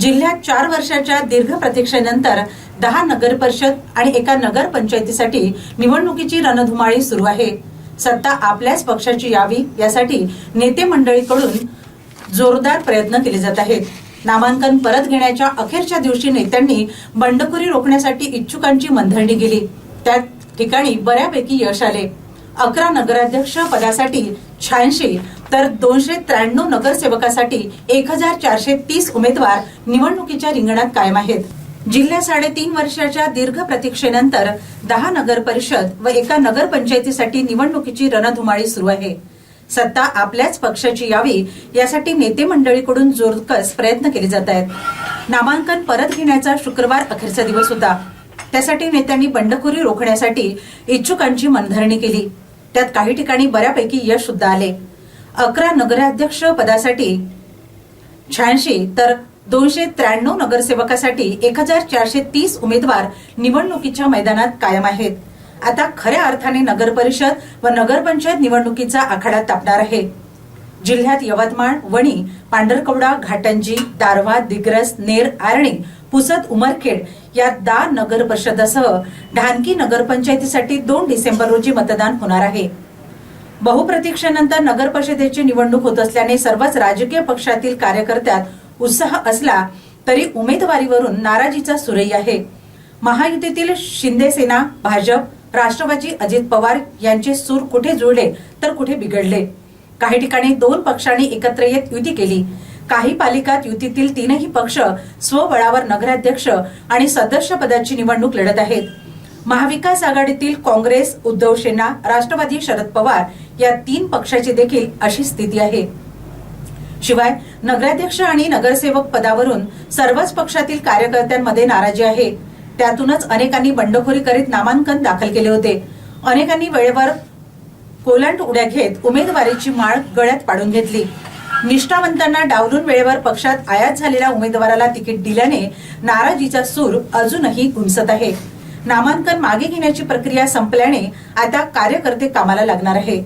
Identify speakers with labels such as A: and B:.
A: जिल्ह्यात चार वर्षाच्या दीर्घ प्रतीक्षेनंतर दहा नगर परिषद आणि एका नगर पंचायतीसाठी निवडणुकीची रणधुमाळी सुरू आहे. सत्ता आपल्याच पक्षाची यावी यासाठी नेते मंडळीकडून जोरदार प्रयत्न केले जात आहेत. नामांकन परत घेण्याच्या अखेरच्या दिवशी नेत्यांनी बंडखोरी रोखण्यासाठी इच्छुकांची मनधरणी केली. त्या ठिकाणी बऱ्यापैकी यश आले. अकरा नगराध्यक्ष पदासाठी शहाऐंशी तर दोनशे त्र्याण्णव नगरसेवकासाठी एक हजार चारशे तीस उमेदवार निवडणुकीच्या रिंगणात कायम आहेत. जिल्ह्यात साडेतीन वर्षाच्या दीर्घ प्रतीक्षेनंतर दहा नगर परिषद व एका नगर पंचायतीसाठी निवडणुकीची रणधुमाळी सुरू आहे. सत्ता आपल्याच पक्षाची यावी यासाठी नेते मंडळीकडून जोरकस प्रयत्न केले जात आहेत. नामांकन परत घेण्याचा शुक्रवार अखेरचा दिवस होता. त्यासाठी नेत्यांनी बंडखोरी रोखण्यासाठी इच्छुकांची मनधरणी केली. त्यात काही ठिकाणी बऱ्यापैकी यश सुद्धा आले. अकरा नगराध्यक्ष पदासाठी शहाऐंशी तर दोनशे त्र्याण्णव नगरसेवकासाठी एक हजार चारशे तीस उमेदवार निवडणुकीच्या मैदानात कायम आहेत. आता खऱ्या अर्थाने नगर परिषद व नगरपंचायत निवडणुकीचा आखाडा तापणार आहे. जिल्ह्यात यवतमाळ वणी पांढरकवडा घाटंजी दारव्हा दिग्रस नेर आर्णी पुसद उमरखेड या दहा नगर परिषदासह ढानकी नगरपंचायतीसाठी दोन डिसेंबर रोजी मतदान होणार आहे. बहुप्रतीक्षेनंतर नगर परिषदेची निवडणूक होत असल्याने सर्वच राजकीय पक्षातील कार्यकर्त्यात उत्साह असला तरी उमेदवारीवरून नाराजीचा सुरही आहे. महायुतीतील शिंदे सेना भाजप राष्ट्रवादी अजित पवार यांचे सूर कुठे जुळले तर कुठे बिघडले? काही ठिकाणी दोन पक्षांनी एकत्र येत युती केली. काही पालिकात युतीतील तीनही पक्ष स्वबळावर नगराध्यक्ष आणि सदस्य पदाची निवडणूक लढत आहेत. महाविकास आघाडीतील काँग्रेस उद्धव सेना राष्ट्रवादी शरद पवार या तीन पक्षाची देखील अशी स्थिती आहे. शिवाय नगराध्यक्ष आणि नगरसेवक पदावरून सर्वच पक्षातील कार्यकर्त्यांमध्ये नाराजी आहे. त्यातूनच अनेकांनी बंडखोरी करीत नामांकन दाखल केले होते. अनेकांनी वेळेवर कोलांट उड्या घेत उमेदवारीची माळ गळ्यात पाडून घेतली. निष्ठावंतांना डावलून वेळेवर पक्षात आयात झालेल्या उमेदवाराला तिकीट दिल्याने नाराजीचा सूर अजूनही गुंजत आहे. नामांकन मागे घेण्याची प्रक्रिया संपल्याने आता कार्यकर्ते कामाला लागणार आहे.